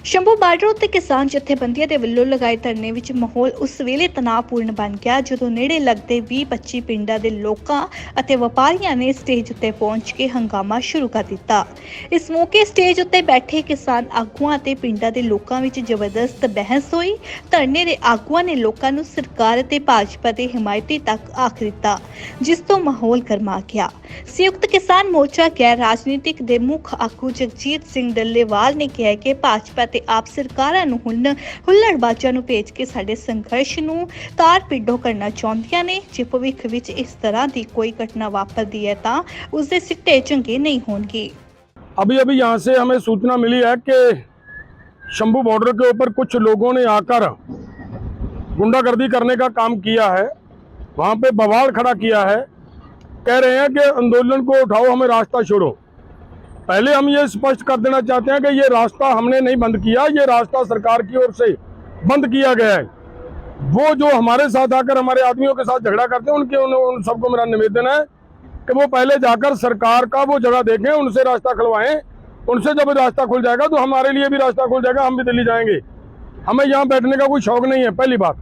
S1: ਸ਼ੰਭੂ ਬਾਰਡਰ ਉੱਤੇ ਕਿਸਾਨ ਜਥੇਬੰਦੀਆਂ ਦੇ ਵੱਲੋਂ ਲਗਾਏ ਧਰਨੇ ਵਿੱਚ ਮਾਹੌਲ ਉਸ ਵੇਲੇ ਤਣਾਅਪੂਰਨ ਬਣ ਗਿਆ, ਜਦੋਂ ਨੇੜੇ ਲੱਗਦੇ 20-25 ਪਿੰਡਾਂ ਦੇ ਲੋਕਾਂ ਅਤੇ ਵਪਾਰੀਆਂ ਨੇ ਸਟੇਜ ਉੱਤੇ ਪਹੁੰਚ ਕੇ ਹੰਗਾਮਾ ਸ਼ੁਰੂ ਕਰ ਦਿੱਤਾ। ਇਸ ਮੌਕੇ ਸਟੇਜ ਉੱਤੇ ਬੈਠੇ ਕਿਸਾਨ ਆਗੂਆਂ ਅਤੇ ਪਿੰਡਾਂ ਦੇ ਲੋਕਾਂ ਵਿੱਚ ਜ਼ਬਰਦਸਤ ਬਹਿਸ ਹੋਈ। ਧਰਨੇ ਦੇ ਆਗੂਆਂ ਨੇ ਲੋਕਾਂ ਨੂੰ ਸਰਕਾਰ ਅਤੇ ਭਾਜਪਾ ਦੇ ਹਮਾਇਤੀ ਤੱਕ ਆਖ ਦਿੱਤਾ, ਜਿਸ ਤੋਂ ਮਾਹੌਲ ਗਰਮਾ ਗਿਆ। ਸੰਯੁਕਤ ਕਿਸਾਨ ਮੋਰਚਾ ਗੈਰ ਰਾਜਨੀਤਿਕ ਦੇ ਮੁੱਖ ਆਗੂ ਜਗਜੀਤ ਸਿੰਘ ਡੱਲੇਵਾਲ ਨੇ ਕਿਹਾ ਕਿ ਭਾਜਪਾ ਤੇ ਆਪ ਸਰਕਾਰਾਂ ਨੂੰ ਹੁਣ ਹੁੱਲੜਬਾਜ਼ਾਂ ਨੂੰ ਭੇਜ ਕੇ ਸਾਡੇ ਸੰਘਰਸ਼ ਨੂੰ ਤਾਰ ਪਿੱਡੋ ਕਰਨਾ ਚਾਹੁੰਦੀਆਂ ਨੇ ਜੇ ਭਵਿੱਖ ਵਿੱਚ ਇਸ ਤਰ੍ਹਾਂ ਦੀ ਕੋਈ ਘਟਨਾ ਵਾਪਰਦੀ ਹੈ ਤਾਂ ਉਸ ਦੇ ਸਿੱਟੇ ਚੰਗੇ ਨਹੀਂ ਹੋਣਗੇ
S9: अभी अभी यहाँ से हमें सूचना मिली है कि शंभू बॉर्डर के ऊपर कुछ लोगों ने आकर गुंडागर्दी करने का काम किया है वहाँ पे बवाल खड़ा किया है कह रहे हैं कि आंदोलन को उठाओ हमें रास्ता छोड़ो पहले हम ये स्पष्ट कर देना चाहते हैं कि ये रास्ता हमने नहीं बंद किया ये रास्ता सरकार की ओर से बंद किया गया है। वो जो हमारे साथ आकर हमारे आदमियों के साथ झगड़ा करते हैं उनके उन, उन सबको मेरा निवेदन है कि वो पहले जाकर सरकार का वो जगह देखें उनसे रास्ता खुलवाएँ। उनसे जब रास्ता खुल जाएगा तो हमारे लिए भी रास्ता खुल जाएगा हम भी दिल्ली जाएँगे। हमें यहाँ बैठने का कोई शौक नहीं है पहली बात।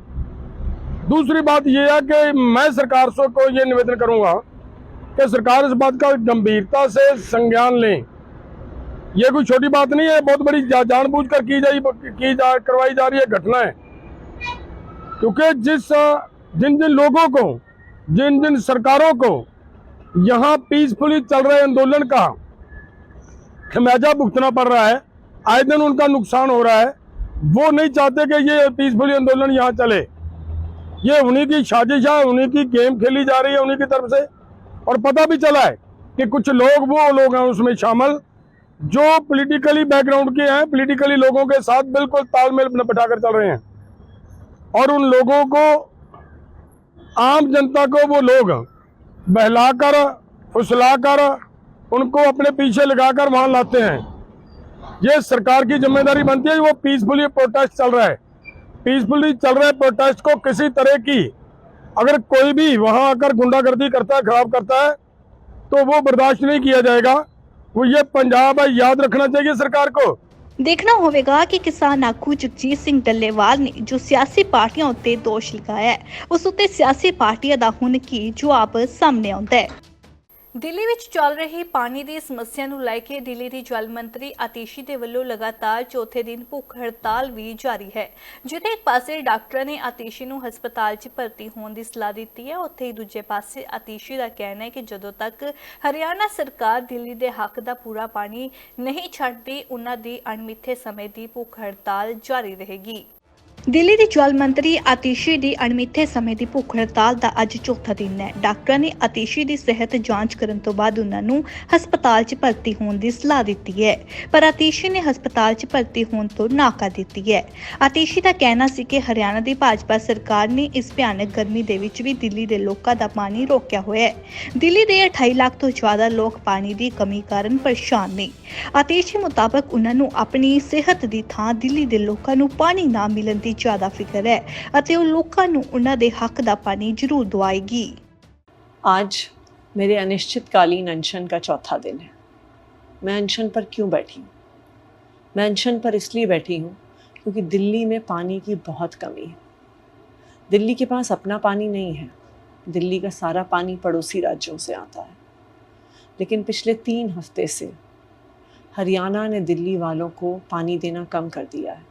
S9: दूसरी बात ये है कि मैं सरकार से को ये निवेदन करूँगा कि सरकार इस बात का गंभीरता से संज्ञान लें। ये कोई छोटी बात नहीं है बहुत बड़ी जा, जानबूझकर की जाई की जा करवाई जा रही है घटना है। क्योंकि जिस जिन जिन लोगों को जिन जिन सरकारों को यहाँ पीसफुली चल रहे आंदोलन का खमियाजा भुगतना पड़ रहा है आए दिन उनका नुकसान हो रहा है वो नहीं चाहते कि ये पीसफुली आंदोलन यहाँ चले। ये उन्हीं की साजिश है उन्हीं की गेम खेली जा रही है उन्हीं की तरफ़ से। और पता भी चला है कि कुछ लोग वो लोग हैं उसमें शामिल। जो पॉलिटिकली बैकग्राउंड के हैं पॉलिटिकली लोगों के साथ बिल्कुल तालमेल बैठाकर चल रहे हैं। और उन लोगों को, आम जनता को वो लोग बहलाकर, फुसलाकर, उनको अपने पीछे लगाकर वहाँ लाते हैं। ये सरकार की ज़िम्मेदारी बनती है, वो पीसफुली प्रोटेस्ट चल रहा है। पीसफुली चल रहे प्रोटेस्ट को किसी तरह की, अगर कोई भी वहाँ आकर गुंडागर्दी करता है, खराब करता है तो वो बर्दाश्त नहीं किया जाएगा। वो ये पंजाब है याद रखना चाहिए सरकार को
S1: ਦੇਖਣਾ ਹੋਵੇਗਾ ਕਿ ਕਿਸਾਨ ਆਗੂ ਜਗਜੀਤ ਸਿੰਘ ਡੱਲੇਵਾਲ ਨੇ ਜੋ ਸਿਆਸੀ ਪਾਰਟੀਆਂ ਉੱਤੇ ਦੋਸ਼ ਲਗਾਇਆ ਹੈ ਉਸ ਉੱਤੇ ਸਿਆਸੀ ਪਾਰਟੀਆਂ ਦਾ ਹੁਣ ਕੀ ਜਵਾਬ ਸਾਹਮਣੇ ਆਉਂਦਾ ਹੈ ਦਿੱਲੀ ਵਿੱਚ ਚੱਲ ਰਹੀ ਪਾਣੀ ਦੀ ਸਮੱਸਿਆ ਨੂੰ ਲੈ ਕੇ ਦਿੱਲੀ ਦੀ ਜਲ ਮੰਤਰੀ ਆਤੀਸ਼ੀ ਦੇ ਵੱਲੋਂ ਲਗਾਤਾਰ ਚੌਥੇ ਦਿਨ ਭੁੱਖ ਹੜਤਾਲ ਵੀ ਜਾਰੀ ਹੈ। ਜਿੱਥੇ ਇੱਕ ਪਾਸੇ ਡਾਕਟਰਾਂ ਨੇ ਆਤੀਸ਼ੀ ਨੂੰ ਹਸਪਤਾਲ 'ਚ ਭਰਤੀ ਹੋਣ ਦੀ ਸਲਾਹ ਦਿੱਤੀ ਹੈ, ਉੱਥੇ ਹੀ ਦੂਜੇ ਪਾਸੇ ਆਤੀਸ਼ੀ ਦਾ ਕਹਿਣਾ ਹੈ ਕਿ ਜਦੋਂ ਤੱਕ ਹਰਿਆਣਾ ਸਰਕਾਰ ਦਿੱਲੀ ਦੇ ਹੱਕ ਦਾ ਪੂਰਾ ਪਾਣੀ ਨਹੀਂ ਛੱਡਦੀ, ਉਹਨਾਂ ਦੀ ਅਣਮਿੱਥੇ ਸਮੇਂ ਦੀ ਭੁੱਖ ਹੜਤਾਲ ਜਾਰੀ ਰਹੇਗੀ। ਦਿੱਲੀ ਦੀ ਜਲ ਮੰਤਰੀ ਆਤੀਸ਼ੀ ਦੀ ਅਣਮਿੱਥੇ ਸਮੇਂ ਦੀ ਭੁੱਖ ਹੜਤਾਲ ਦਾ ਅੱਜ ਚੌਥਾ ਦਿਨ ਹੈ। ਡਾਕਟਰਾਂ ਨੇ ਆਤੀਸ਼ੀ ਦੀ ਸਿਹਤ ਜਾਂਚ ਕਰਨ ਤੋਂ ਬਾਅਦ ਉਹਨਾਂ ਨੂੰ ਹਸਪਤਾਲ 'ਚ ਭਰਤੀ ਹੋਣ ਦੀ ਸਲਾਹ ਦਿੱਤੀ ਹੈ, ਪਰ ਆਤੀਸ਼ੀ ਨੇ ਹਸਪਤਾਲ 'ਚ ਭਰਤੀ ਹੋਣ ਤੋਂ ਨਾ ਕਰ ਦਿੱਤੀ ਹੈ। ਆਤੀਸ਼ੀ ਦਾ ਕਹਿਣਾ ਸੀ ਕਿ ਹਰਿਆਣਾ ਦੀ ਭਾਜਪਾ ਸਰਕਾਰ ਨੇ ਇਸ ਭਿਆਨਕ ਗਰਮੀ ਦੇ ਵਿੱਚ ਵੀ ਦਿੱਲੀ ਦੇ ਲੋਕਾਂ ਦਾ ਪਾਣੀ ਰੋਕਿਆ ਹੋਇਆ ਹੈ। ਦਿੱਲੀ ਦੇ 28 ਲੱਖ ਤੋਂ ਜ਼ਿਆਦਾ ਲੋਕ ਪਾਣੀ ਦੀ ਕਮੀ ਕਾਰਨ ਪਰੇਸ਼ਾਨ ਨੇ। ਆਤੀਸ਼ੀ ਮੁਤਾਬਕ ਉਹਨਾਂ ਨੂੰ ਆਪਣੀ ਸਿਹਤ ਦੀ ਥਾਂ ਦਿੱਲੀ ਦੇ ਲੋਕਾਂ ਨੂੰ ਪਾਣੀ ਨਾ ਮਿਲਣ ਦੀ ਜ਼ਿਆਦਾ ਫਿਕਰ ਹੈ ਅਤੇ ਉਹ ਲੋਕਾਂ ਨੂੰ ਉਹਨਾਂ ਦੇ ਹੱਕ ਦਾ ਪਾਣੀ ਜ਼ਰੂਰ ਦਵਾਏਗੀ
S10: आज मेरे अनिश्चितकालीन अनशन का चौथा दिन है मैं अनशन पर क्यों बैठी हूँ मैं अनशन पर इसलिए बैठी हूँ क्योंकि दिल्ली में पानी की बहुत कमी है दिल्ली के पास अपना पानी नहीं है दिल्ली का सारा पानी पड़ोसी राज्यों से आता है लेकिन पिछले तीन हफ्ते से हरियाणा ने दिल्ली वालों को पानी देना कम कर दिया है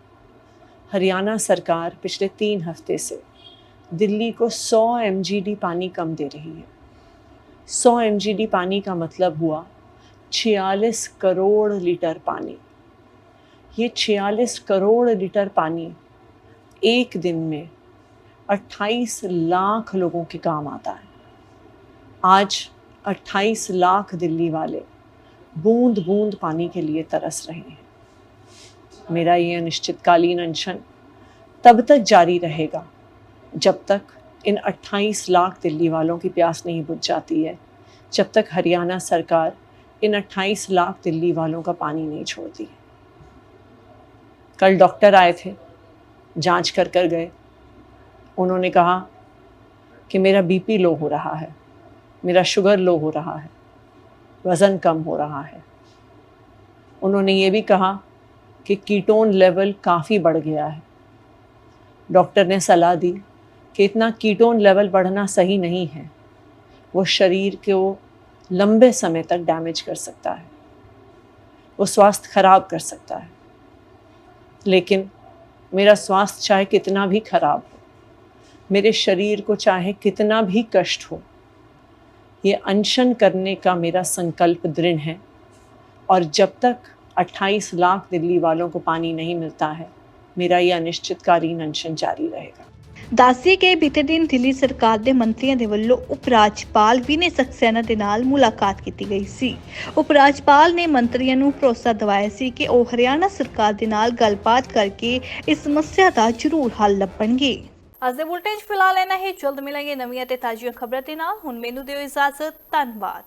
S10: हरियाणा सरकार पिछले तीन हफ़्ते से दिल्ली को 100 एम पानी कम दे रही है। 100 एम पानी का मतलब हुआ 46 करोड़ लीटर पानी। ये 46 करोड़ लीटर पानी एक दिन में 28 लाख लोगों के काम आता है। आज 28 लाख दिल्ली वाले बूंद बूंद पानी के लिए तरस रहे हैं। मेरा ये अनिश्चितकालीन अनशन तब तक जारी रहेगा, जब तक इन 28 लाख दिल्ली वालों की प्यास नहीं बुझ जाती है, जब तक हरियाणा सरकार इन 28 लाख दिल्ली वालों का पानी नहीं छोड़ती। है कल डॉक्टर आए थे, जाँच कर कर गए। उन्होंने कहा कि मेरा बीपी लो हो रहा है, मेरा शुगर लो हो रहा है, वज़न कम हो रहा है। उन्होंने ये भी कहा कि कीटोन लेवल काफ़ी बढ़ गया है। डॉक्टर ने सलाह दी कि इतना कीटोन लेवल बढ़ना सही नहीं है। वो शरीर को लंबे समय तक डैमेज कर सकता है। वो स्वास्थ्य खराब कर सकता है। लेकिन मेरा स्वास्थ्य चाहे कितना भी खराब हो, मेरे शरीर को चाहे कितना भी कष्ट हो, ये अनशन करने का मेरा संकल्प दृढ़ है। और जब तक 28 लाख दिल्ली वालों को पानी नहीं मिलता है मेरा ये अनिश्चितकालीन अनशन जारी रहेगा
S1: ਦੱਸਿਏ ਕਿ ਬੀਤੇ ਦਿਨ ਦਿੱਲੀ ਸਰਕਾਰ ਦੇ ਮੰਤਰੀਆਂ ਦੇ ਵੱਲੋਂ ਉਪ ਰਾਜਪਾਲ ਵਿਨੇ ਸਕਸੈਨਾ ਦੇ ਨਾਲ ਮੁਲਾਕਾਤ ਕੀਤੀ ਗਈ ਸੀ ਉਪ ਰਾਜਪਾਲ ਨੇ ਮੰਤਰੀਆਂ ਨੂੰ ਭਰੋਸਾ ਦਿਵਾਇਆ ਸੀ ਕਿ ਉਹ ਹਰਿਆਣਾ ਸਰਕਾਰ ਦੇ ਨਾਲ ਗੱਲਬਾਤ ਕਰਕੇ ਇਸ ਸਮੱਸਿਆ ਦਾ ਜ਼ਰੂਰ ਹੱਲ ਲੱਭਣਗੇ ਅੱਜ ਦੇ ਬੁਲਟਨ 'ਚ ਫਿਲਹਾਲ ਇਹਨਾਂ ਹੀ ਜਲਦ ਮਿਲਾਂਗੇ ਨਵੀਆਂ ਤੇ ਤਾਜ਼ੀਆਂ ਖਬਰਾਂ ਦੇ ਨਾਲ ਹੁਣ ਮੈਨੂੰ ਦਿਓ ਇਜਾਜ਼ਤ ਧੰਨਵਾਦ